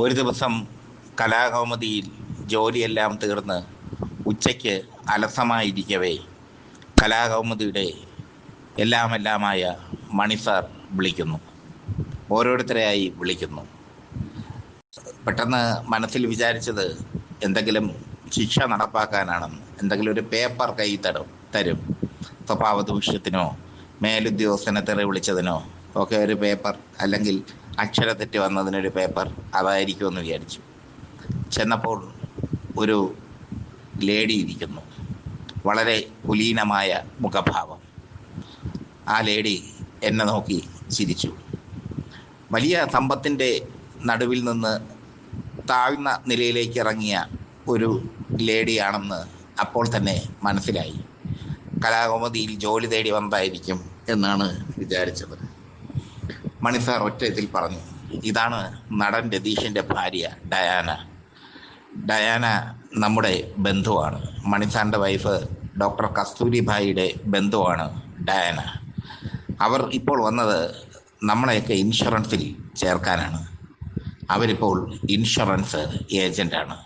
ഒരു ദിവസം കലാകൗമുദിയിൽ ജോലിയെല്ലാം തീർന്ന് ഉച്ചയ്ക്ക് അലസമായിരിക്കവേ. കലാകൗമുദിയുടെ എല്ലാമെല്ലാമായ മണി സാർ വിളിക്കുന്നു. ഓരോരുത്തരെയായി വിളിക്കുന്നു. പെട്ടെന്ന് മനസ്സിൽ വിചാരിച്ചത് എന്തെങ്കിലും ശിക്ഷ നടപ്പാക്കാനാണെന്ന് എന്തെങ്കിലും ഒരു പേപ്പർ കൈ തരും തരും. സ്വഭാവ ദൂഷ്യത്തിനോ മേലുദ്യോഗസ്ഥനെ തെറി വിളിച്ചതിനോ ഒക്കെ ഒരു പേപ്പർ അല്ലെങ്കിൽ അക്ഷരത്തെറ്റ് വന്നതിനൊരു പേപ്പർ അതായിരിക്കുമെന്ന് വിചാരിച്ചു. ചെന്നപ്പോൾ ഒരു ലേഡി ഇരിക്കുന്നു. വളരെ കുലീനമായ മുഖഭാവം. ആ ലേഡി എന്നെ നോക്കി ചിരിച്ചു. വലിയ സമ്പത്തിന്റെ നടുവിൽ നിന്ന് താഴ്ന്ന നിലയിലേക്ക് ഇറങ്ങിയ ഒരു ലേഡിയാണെന്ന് അപ്പോൾ തന്നെ മനസ്സിലായി. കലാകൗമുദിയിൽ ജോലി തേടി വന്നതായിരിക്കും എന്നാണ് വിചാരിച്ചത്. മണി സാർ ഒറ്റ ഇതിൽ പറഞ്ഞു. ഇതാണ് നടൻ രതീഷിന്റെ ഭാര്യ ഡയാന. ഡയാന നമ്മുടെ ബന്ധുവാണ്. മണിസാറിന്റെ വൈഫ് ഡോക്ടർ കസ്തൂരിഭായിയുടെ ബന്ധുവാണ് ഡയാന. അവർ ഇപ്പോൾ വന്നത് നമ്മളെയൊക്കെ ഇൻഷുറൻസിൽ ചേർക്കാനാണ്. അവരിപ്പോൾ ഇൻഷുറൻസ് ഏജന്റാണ്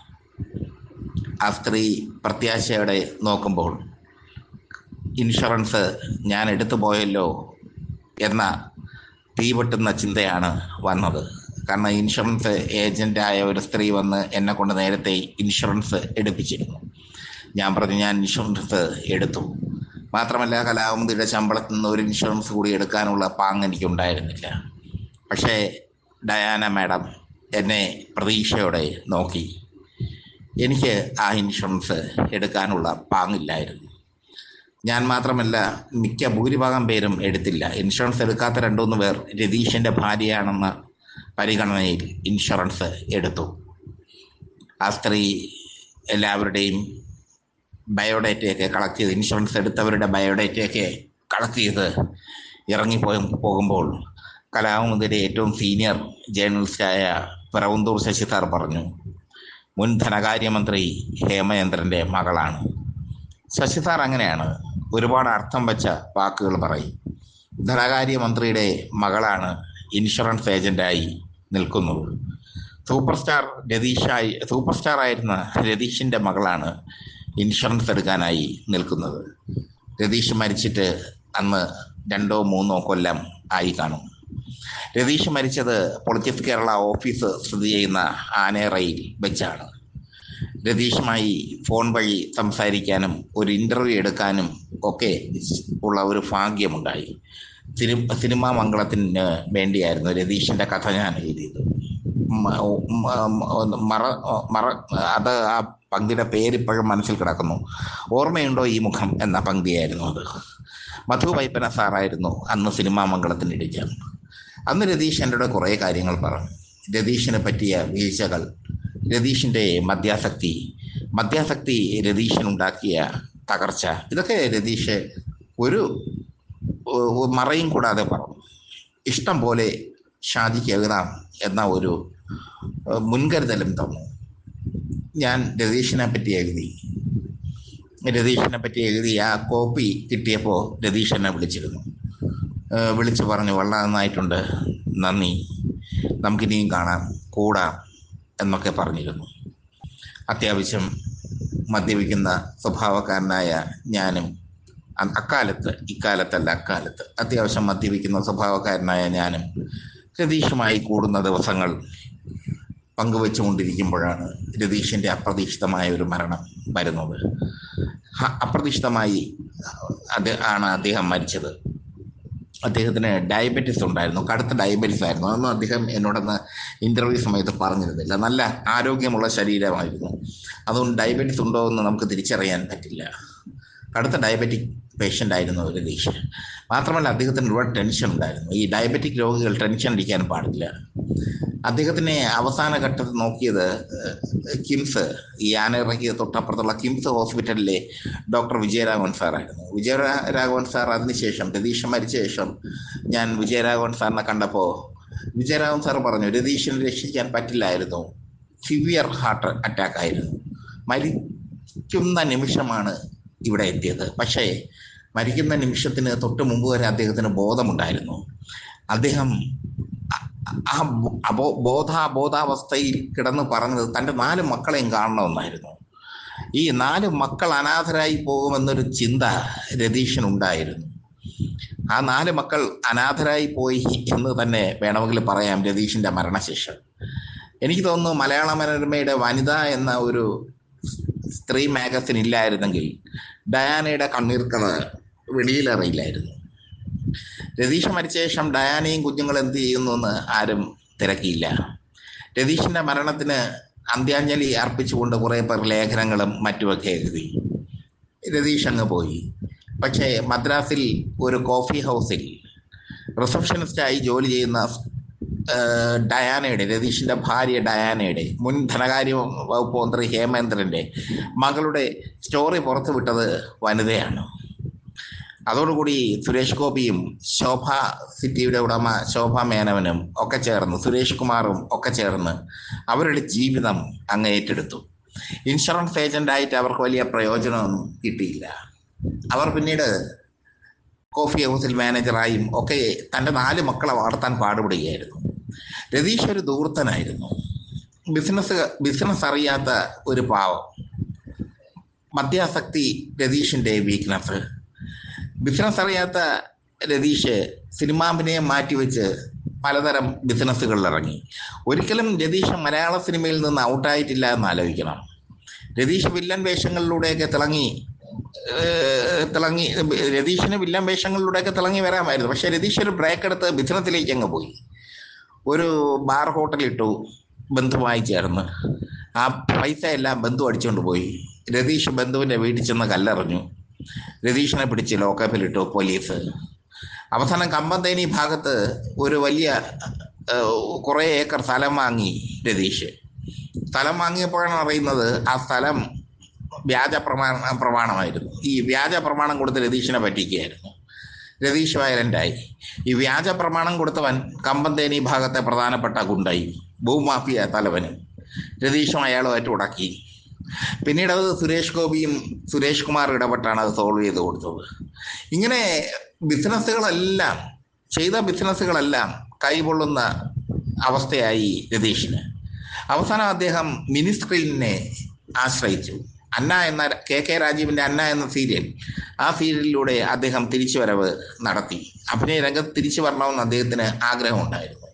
ആ സ്ത്രീ പ്രത്യാശയോടെ നോക്കുമ്പോൾ ഇൻഷുറൻസ് ഞാൻ എടുത്തു പോയല്ലോ എന്ന തീവെട്ടുന്ന ചിന്തയാണ് വന്നത്. കാരണം ഇൻഷുറൻസ് ഏജന്റായ ഒരു സ്ത്രീ വന്ന് എന്നെ കൊണ്ട് നേരത്തെ ഇൻഷുറൻസ് എടുപ്പിച്ചിരുന്നു. ഞാൻ പറഞ്ഞു ഞാൻ ഇൻഷുറൻസ് എടുത്തു. മാത്രമല്ല കലാകുമുദിയുടെ ശമ്പളത്തിൽ നിന്ന് ഒരു ഇൻഷുറൻസ് കൂടി എടുക്കാനുള്ള പാങ് എനിക്കുണ്ടായിരുന്നില്ല. പക്ഷേ ഡയാന മാഡം എന്നെ പ്രതീക്ഷയോടെ നോക്കി. എനിക്ക് ആ ഇൻഷുറൻസ് എടുക്കാനുള്ള പാങ്ങില്ലായിരുന്നു. ഞാൻ മാത്രമല്ല മിക്ക ഭൂരിഭാഗം പേരും എടുത്തില്ല. ഇൻഷുറൻസ് എടുക്കാത്ത രണ്ടുമൂന്ന് പേർ രതീഷിന്റെ ഭാര്യയാണെന്ന പരിഗണനയിൽ ഇൻഷുറൻസ് എടുത്തു. ആ സ്ത്രീ എല്ലാവരുടെയും ബയോഡേറ്റയൊക്കെ കളക്ട് ചെയ്ത് ഇൻഷുറൻസ് എടുത്തവരുടെ ബയോഡേറ്റയൊക്കെ കളക്ട് ചെയ്ത് ഇറങ്ങിപ്പോയി പോകുമ്പോൾ കലാകൗമുദിയുടെ ഏറ്റവും സീനിയർ ജേർണലിസ്റ്റായ പിറവന്തൂർ ശശിധാർ പറഞ്ഞു മുൻ ധനകാര്യമന്ത്രി ഹേമചന്ദ്രന്റെ മകളാണ്. ശശിധാർ അങ്ങനെയാണ്. ഒരുപാട് അർത്ഥം വച്ച വാക്കുകൾ പറയും. ധനകാര്യമന്ത്രിയുടെ മകളാണ് ഇൻഷുറൻസ് ഏജന്റായി നിൽക്കുന്നത്. സൂപ്പർ സ്റ്റാർ രതീഷായി സൂപ്പർ സ്റ്റാർ ആയിരുന്ന രതീഷിന്റെ മകളാണ് ഇൻഷുറൻസ് എടുക്കാനായി നിൽക്കുന്നത്. രതീഷ് മരിച്ചിട്ട് അന്ന് രണ്ടോ മൂന്നോ കൊല്ലം ആയി കാണും. രതീഷ് മരിച്ചത് പൊളിറ്റിക്സ് കേരള ഓഫീസ് സ്ഥിതി ചെയ്യുന്ന ആനേറയിൽ വെച്ചാണ്. രതീഷുമായി ഫോൺ വഴി സംസാരിക്കാനും ഒരു ഇന്റർവ്യൂ എടുക്കാനും ഒക്കെ ഉള്ള ഒരു ഭാഗ്യമുണ്ടായി. സിനിമ സിനിമാ മംഗളത്തിന് വേണ്ടിയായിരുന്നു രതീഷിന്റെ കഥ ഞാൻ എഴുതിയത്. മറ മറ അത് ആ പങ്ക്തിയുടെ പേരിപ്പോഴും മനസ്സിൽ കിടക്കുന്നു. ഓർമ്മയുണ്ടോ ഈ മുഖം എന്ന പങ്ക്തിയായിരുന്നു അത്? മധു വൈപ്പന സാറായിരുന്നു അന്ന് സിനിമാ മംഗളത്തിന് ഇടിച്ചത്. അന്ന് രതീഷ് എന്റെ കുറേ കാര്യങ്ങൾ പറഞ്ഞു. രതീഷിനെ പറ്റിയ വീഴ്ചകൾ രതീഷിന്റെ മദ്യാസക്തി മദ്യാസക്തി രതീഷിനുണ്ടാക്കിയ തകർച്ച ഇതൊക്കെ രതീഷ് ഒരു മറയും കൂടാതെ പറഞ്ഞു. ഇഷ്ടം പോലെ ഷാജിക്ക് എഴുതാം എന്ന ഒരു മുൻകരുതലും തന്നു. ഞാൻ രതീഷിനെ പറ്റി എഴുതി. രതീഷിനെ പറ്റി എഴുതി ആ കോപ്പി കിട്ടിയപ്പോൾ രതീഷ് എന്നെ വിളിച്ചിരുന്നു. വിളിച്ചു പറഞ്ഞു വളരെ നന്നായിട്ടുണ്ട്. നന്ദി. നമുക്കിനിയും കാണാം. കൂടാം. എന്നൊക്കെ പറഞ്ഞിരുന്നു. അത്യാവശ്യം മദ്യപിക്കുന്ന സ്വഭാവക്കാരനായ ഞാനും അക്കാലത്ത് ഇക്കാലത്തല്ല അക്കാലത്ത് അത്യാവശ്യം മദ്യപിക്കുന്ന സ്വഭാവക്കാരനായ ഞാനും രതീഷുമായി കൂടുന്ന ദിവസങ്ങൾ പങ്കുവെച്ചുകൊണ്ടിരിക്കുമ്പോഴാണ് രതീഷിന്റെ അപ്രതീക്ഷിതമായ ഒരു മരണം വരുന്നത്. അപ്രതീക്ഷിതമായി അത് ആണ് അദ്ദേഹം മരിച്ചത്. അദ്ദേഹത്തിന് ഡയബറ്റിസ് ഉണ്ടായിരുന്നു കടുത്ത ഡയബറ്റിസ് ആയിരുന്നു. അതൊന്നും അദ്ദേഹം എന്നോടൊന്ന് ഇന്റർവ്യൂ സമയത്ത് പറഞ്ഞിരുന്നില്ല. നല്ല ആരോഗ്യമുള്ള ശരീരമായിരുന്നു. അതുകൊണ്ട് ഡയബറ്റിസ് ഉണ്ടോ എന്ന് നമുക്ക് തിരിച്ചറിയാൻ പറ്റില്ല. കടുത്ത ഡയബറ്റിക് പേഷ്യന്റ് ആയിരുന്നു ഒരു രതീഷ് മാത്രമല്ല അദ്ദേഹത്തിന് ഒരുപാട് ടെൻഷൻ ഉണ്ടായിരുന്നു. ഈ ഡയബറ്റിക് രോഗികൾ ടെൻഷൻ അടിക്കാൻ പാടില്ല. അദ്ദേഹത്തിനെ അവസാന ഘട്ടത്തിൽ നോക്കിയത് കിംസ് ഈ ആനയിറങ്ങിയ തൊട്ടപ്പുറത്തുള്ള കിംസ് ഹോസ്പിറ്റലിലെ ഡോക്ടർ വിജയരാഘവൻ സാറായിരുന്നു. വിജയരാഘവൻ സാർ അതിനുശേഷം രതീഷ് മരിച്ച ശേഷം ഞാൻ വിജയരാഘവൻ സാറിനെ കണ്ടപ്പോൾ വിജയരാഘവൻ സാർ പറഞ്ഞു രതീഷിനെ രക്ഷിക്കാൻ പറ്റില്ലായിരുന്നു. സിവിയർ ഹാർട്ട് അറ്റാക്ക് ആയിരുന്നു. മരിക്കുന്ന നിമിഷമാണ് ഇവിടെ എത്തിയത്. പക്ഷേ മരിക്കുന്ന നിമിഷത്തിന് തൊട്ട് മുമ്പ് വരെ അദ്ദേഹത്തിന് ബോധമുണ്ടായിരുന്നു. അദ്ദേഹം ആ അബോ ബോധാബോധാവസ്ഥയിൽ കിടന്ന് പറഞ്ഞത് തന്റെ നാല് മക്കളെയും കാണണമെന്നായിരുന്നു. ഈ നാല് മക്കൾ അനാഥരായി പോകുമെന്നൊരു ചിന്ത രതീഷിനുണ്ടായിരുന്നു ആ നാല് മക്കൾ അനാഥരായി പോയി എന്ന് തന്നെ വേണമെങ്കിൽ പറയാം രതീഷിന്റെ മരണശേഷം. എനിക്ക് തോന്നുന്നു മലയാള മനോരമയുടെ വനിത എന്ന ഒരു സ്ത്രീ മാഗസിൻ ഇല്ലായിരുന്നെങ്കിൽ ഡയാനയുടെ കണ്ണീർക്കഥ വെളിയിലറിയില്ലായിരുന്നു. രതീഷ് മരിച്ച ശേഷം ഡയാനയും കുഞ്ഞുങ്ങൾ എന്ത് ചെയ്യുന്നു എന്ന് ആരും തിരക്കിയില്ല. രതീഷിന്റെ മരണത്തിന് അന്ത്യാഞ്ജലി അർപ്പിച്ചുകൊണ്ട് കുറേ പേർ ലേഖനങ്ങളും മറ്റുമൊക്കെ എഴുതി. രതീഷ് അങ്ങ് പോയി. പക്ഷേ മദ്രാസിൽ ഒരു കോഫി ഹൗസിൽ റിസപ്ഷനിസ്റ്റായി ജോലി ചെയ്യുന്ന ഡയാനയുടെ രതീഷിന്റെ ഭാര്യ ഡയാനയുടെ മുൻ ധനകാര്യ വകുപ്പ് മന്ത്രി ഹേമേന്ദ്രന്റെ മകളുടെ സ്റ്റോറി പുറത്തുവിട്ടത് വനിതയാണ്. അതോടുകൂടി സുരേഷ് ഗോപിയും ശോഭ സിറ്റിയുടെ ഉടമ ശോഭ മേനവനും ഒക്കെ ചേർന്ന് സുരേഷ് കുമാറും ഒക്കെ ചേർന്ന് അവരുടെ ജീവിതം അങ്ങ് ഏറ്റെടുത്തു. ഇൻഷുറൻസ് ഏജന്റായിട്ട് അവർക്ക് വലിയ പ്രയോജനമൊന്നും കിട്ടിയില്ല. അവർ പിന്നീട് കോഫി ഹൗസിൽ മാനേജറായും ഒക്കെ തന്റെ നാല് മക്കളെ വളർത്താൻ പാടുപെടുകയായിരുന്നു. രതീഷ് ഒരു ദൂർത്തനായിരുന്നു ബിസിനസ് ബിസിനസ് അറിയാത്ത ഒരു പാവം. മദ്യാസക്തി രതീഷിന്റെ വീക്ക്നെസ് ബിസിനസ് അറിയാത്ത രതീഷ് സിനിമാഭിനയം മാറ്റിവെച്ച് പലതരം ബിസിനസ്സുകളിൽ ഇറങ്ങി ഒരിക്കലും രതീഷ് മലയാള സിനിമയിൽ നിന്ന് ഔട്ടായിട്ടില്ല എന്ന് ആലോചിക്കണം രതീഷ് വില്ലൻ വേഷങ്ങളിലൂടെയൊക്കെ തിളങ്ങി തിളങ്ങി രതീഷിന് വില്ലൻ വേഷങ്ങളിലൂടെയൊക്കെ തിളങ്ങി വരാമായിരുന്നു. പക്ഷേ രതീഷ് ഒരു ബ്രേക്ക് എടുത്ത് ബിസിനസ്സിലേക്ക് അങ്ങ് പോയി. ഒരു ബാർ ഹോട്ടലിട്ടു ബന്ധുമായി ചേർന്ന് ആ പൈസ എല്ലാം ബന്ധു അടിച്ചുകൊണ്ട് പോയി. രതീഷ് ബന്ധുവിന്റെ വീട്ടിൽ ചെന്ന് കല്ലെറിഞ്ഞു. രതീഷിനെ പിടിച്ച് ലോക്കപ്പിലിട്ടു പോലീസ്. അവസാനം കമ്പന്തേനി ഭാഗത്ത് ഒരു വലിയ കുറേ ഏക്കർ സ്ഥലം വാങ്ങി രതീഷ്. സ്ഥലം വാങ്ങിയപ്പോഴാണ് അറിയുന്നത് ആ സ്ഥലം വ്യാജ പ്രമാണ പ്രമാണമായിരുന്നു. ഈ വ്യാജ പ്രമാണം കൊടുത്ത് രതീഷിനെ പറ്റിക്കുകയായിരുന്നു. രതീഷ് വയലന്റായി ഈ വ്യാജ പ്രമാണം കൊടുത്തവൻ കമ്പന്തേനി ഭാഗത്തെ പ്രധാനപ്പെട്ട ഗുണ്ടായി ഭൂമാഫിയ തലവന്. രതീഷും അയാളുമായിട്ട് ഉടക്കി. പിന്നീട് അത് സുരേഷ് ഗോപിയും സുരേഷ് കുമാർ ഇടപെട്ടാണ് അത് സോൾവ് ചെയ്ത് കൊടുത്തത്. ഇങ്ങനെ ബിസിനസ്സുകളെല്ലാം ചെയ്ത ബിസിനസ്സുകളെല്ലാം കൈകൊള്ളുന്ന അവസ്ഥയായി രതീഷിന്. അവസാനം അദ്ദേഹം മിനി സ്ക്രീനിനെ ആശ്രയിച്ചു. അന്ന എന്ന കെ കെ രാജീവിന്റെ അന്ന എന്ന സീരിയൽ ആ സീരിയലിലൂടെ അദ്ദേഹം തിരിച്ചുവരവ് നടത്തി. അഭിനയ രംഗത്ത് തിരിച്ചു വരണമെന്ന് അദ്ദേഹത്തിന് ആഗ്രഹമുണ്ടായിരുന്നു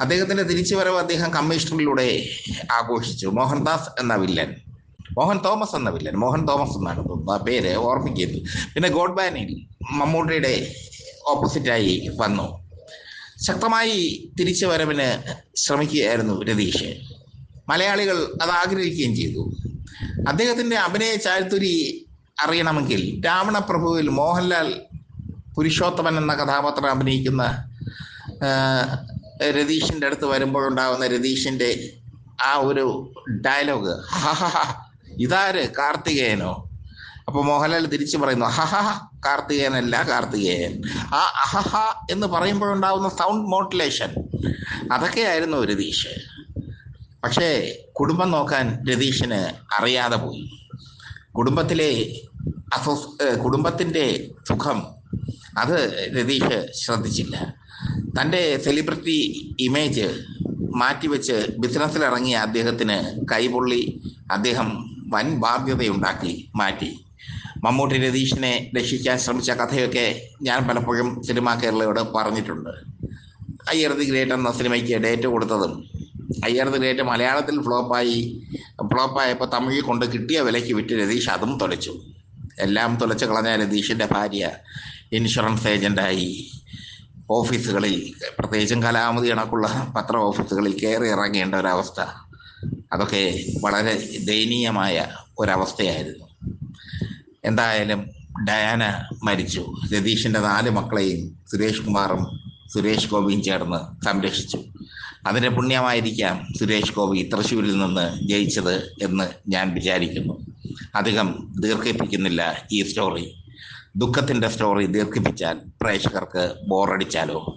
തിരിച്ചു തിരിച്ചുവരവ് അദ്ദേഹം കമ്മീഷണറിലൂടെ ആഘോഷിച്ചു. മോഹൻദാസ് എന്ന വില്ലൻ. മോഹൻ തോമസ് എന്ന വില്ലൻ മോഹൻ തോമസ് എന്നാണ് ആ പേര് ഓർമ്മിക്കുന്നത് പിന്നെ ഗോഡ് ബാനിൽ മമ്മൂട്ടിയുടെ ഓപ്പോസിറ്റായി വന്നു. ശക്തമായി തിരിച്ചു വരവിന് ശ്രമിക്കുകയായിരുന്നു രതീഷ്. മലയാളികൾ അത് ആഗ്രഹിക്കുകയും ചെയ്തു. അദ്ദേഹത്തിന്റെ അഭിനയ ചാരിത്തുരി അറിയണമെങ്കിൽ രാവണപ്രഭുവിൽ മോഹൻലാൽ പുരുഷോത്തമൻ എന്ന കഥാപാത്രം അഭിനയിക്കുന്ന രതീഷിന്റെ അടുത്ത് വരുമ്പോഴുണ്ടാകുന്ന രതീഷിന്റെ ആ ഒരു ഡയലോഗ്. ഇതാര്? കാർത്തികേയനോ. അപ്പൊ മോഹൻലാൽ തിരിച്ചു പറയുന്നു അഹഹ കാർത്തികേയനല്ല കാർത്തികേയൻ. ആ അഹഹ എന്ന് പറയുമ്പോഴുണ്ടാവുന്ന സൗണ്ട് മോഡുലേഷൻ അതൊക്കെയായിരുന്നു രതീഷ്. പക്ഷേ കുടുംബം നോക്കാൻ രതീഷിന് അറിയാതെ പോയി. കുടുംബത്തിലെ അസോസ് കുടുംബത്തിന്റെ സുഖം അത് രതീഷ് ശ്രദ്ധിച്ചില്ല. തന്റെ സെലിബ്രിറ്റി ഇമേജ് മാറ്റിവെച്ച് ബിസിനസ്സിലിറങ്ങിയ അദ്ദേഹത്തിന് കൈപൊള്ളി അദ്ദേഹം വൻ ബാധ്യതയുണ്ടാക്കി മാറ്റി. മമ്മൂട്ടി രതീഷിനെ രക്ഷിക്കാൻ ശ്രമിച്ച കഥയൊക്കെ ഞാൻ പലപ്പോഴും സിനിമാ കേരളയോട് പറഞ്ഞിട്ടുണ്ട്. അയ്യർ ദി ഗ്രേറ്റ് എന്ന സിനിമയ്ക്ക് ഡേറ്റ് കൊടുത്തതും അയ്യർ ദി ഗ്രേറ്റ് മലയാളത്തിൽ ഫ്ലോപ്പായി ഫ്ലോപ്പായപ്പോൾ തമിഴിൽ കൊണ്ട് കിട്ടിയ വിലയ്ക്ക് വിറ്റ് രതീഷ് അതും തുലച്ചു. എല്ലാം തുലച്ചു കളഞ്ഞ രതീഷിന്റെ ഭാര്യ ഇൻഷുറൻസ് ഏജന്റായി. ഓഫീസുകളിൽ പ്രത്യേകിച്ചും കലാമതി കണക്കുള്ള പത്ര ഓഫീസുകളിൽ കയറി ഇറങ്ങേണ്ട ഒരവസ്ഥ. അതൊക്കെ വളരെ ദയനീയമായ ഒരവസ്ഥയായിരുന്നു. എന്തായാലും ഡയാന മരിച്ചു. രതീഷിന്റെ നാല് മക്കളെയും സുരേഷ് കുമാറും സുരേഷ് ഗോപിയും ചേർന്ന് സംരക്ഷിച്ചു. അതിന്റെ പുണ്യമായിരിക്കാം സുരേഷ് ഗോപി തൃശ്ശൂരിൽ നിന്ന് ജയിച്ചത് എന്ന് ഞാൻ വിചാരിക്കുന്നു. അധികം ദീർഘിപ്പിക്കുന്നില്ല ഈ സ്റ്റോറി ദുഃഖത്തിന്റെ സ്റ്റോറി ദീർഘിപ്പിച്ചാൽ പ്രേക്ഷകർക്ക് ബോറടിച്ചാലോ